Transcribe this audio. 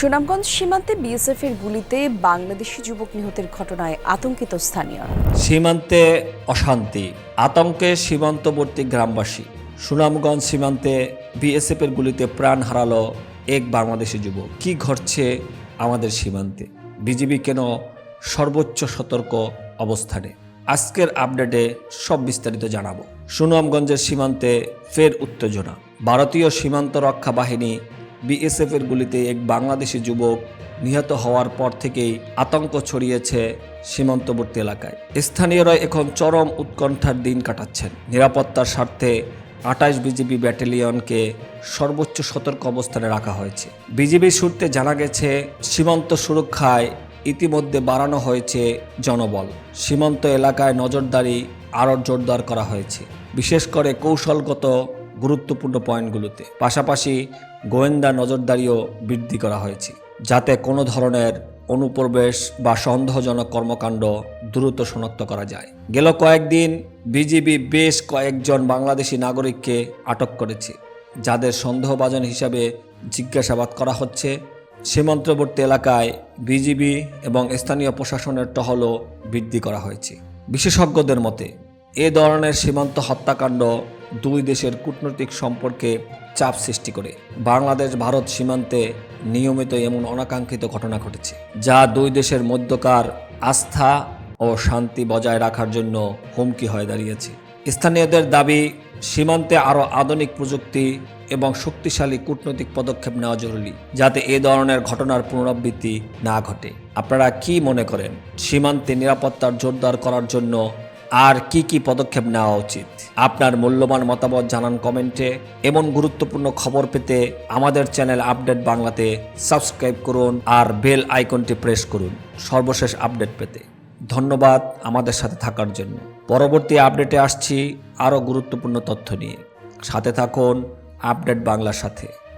সুনামগঞ্জ সীমান্তে বিএসএফ এর গুলিতে বাংলাদেশি যুবক নিহতের ঘটনায় আতঙ্কিত স্থানীয়। সীমান্তে অশান্তি, আতঙ্কে সীমান্তবর্তী গ্রামবাসী। সুনামগঞ্জ সীমান্তে বিএসএফের গুলিতে প্রাণ হারালো এক বাংলাদেশি যুবক। কি ঘটছে আমাদের সীমান্তে? বিজিবি কেন সর্বোচ্চ সতর্ক অবস্থানে? আজকের আপডেটে সব বিস্তারিত জানাব। সুনামগঞ্জের সীমান্তে ফের উত্তেজনা। ভারতীয় সীমান্ত রক্ষা বাহিনী বিএসএফের গুলিতে এক বাংলাদেশি যুবক নিহত হওয়ার পর থেকেই আতঙ্ক ছড়িয়েছে সীমান্তবর্তী এলাকায়। স্থানীয়রা এখন চরম উৎকণ্ঠার দিন কাটাচ্ছেন। নিরাপত্তার স্বার্থে আটাইশ বিজিবি ব্যাটালিয়নকে সর্বোচ্চ সতর্ক অবস্থানে রাখা হয়েছে। বিজিবি সূত্রে জানা গেছে, সীমান্ত সুরক্ষায় ইতিমধ্যে বাড়ানো হয়েছে জনবল। সীমান্ত এলাকায় নজরদারি আরও জোরদার করা হয়েছে। বিশেষ করে কৌশলগত গুরুত্বপূর্ণ পয়েন্টগুলোতে। পাশাপাশি গোয়েন্দা নজরদারিও বৃদ্ধি করা হয়েছে, যাতে কোনো ধরনের অনুপ্রবেশ বা সন্দেহজনক কর্মকাণ্ড দ্রুত শনাক্ত করা যায়। গেল কয়েকদিন বিজিবি বেশ কয়েকজন বাংলাদেশি নাগরিককে আটক করেছে, যাদের সন্দেহভাজন হিসাবে জিজ্ঞাসাবাদ করা হচ্ছে। সীমান্তবর্তী এলাকায় বিজিবি এবং স্থানীয় প্রশাসনের টহলও বৃদ্ধি করা হয়েছে। বিশেষজ্ঞদের মতে এ ধরনের সীমান্ত হত্যাকাণ্ড দুই দেশের কূটনৈতিক সম্পর্কে চাপ সৃষ্টি করে। বাংলাদেশ, ভারত সীমান্তে নিয়মিত এমন অনাকাঙ্ক্ষিত ঘটনা ঘটেছে, যা দুই দেশের মধ্যকার আস্থা ও শান্তি বজায় রাখার জন্য হুমকি হয়ে দাঁড়িয়েছে। স্থানীয়দের দাবি, সীমান্তে আরও আধুনিক প্রযুক্তি এবং শক্তিশালী কূটনৈতিক পদক্ষেপ নেওয়া জরুরি, যাতে এ ধরনের ঘটনার পুনরাবৃত্তি না ঘটে। আপনারা কি মনে করেন, সীমান্তে নিরাপত্তার জোরদার করার জন্য আর কি কি পদক্ষেপ নেওয়া উচিত? আপনার মূল্যবান মতামত জানান কমেন্টে এমন গুরুত্বপূর্ণ খবর পেতে আমাদের চ্যানেল আপডেট বাংলাতে সাবস্ক্রাইব করুন আর বেল আইকনটি প্রেস করুন। সর্বশেষ আপডেট পেতে। ধন্যবাদ আমাদের সাথে থাকার জন্য। পরবর্তী আপডেটে আসছি আরও গুরুত্বপূর্ণ তথ্য নিয়ে। সাথে থাকুন আপডেট বাংলার সাথে।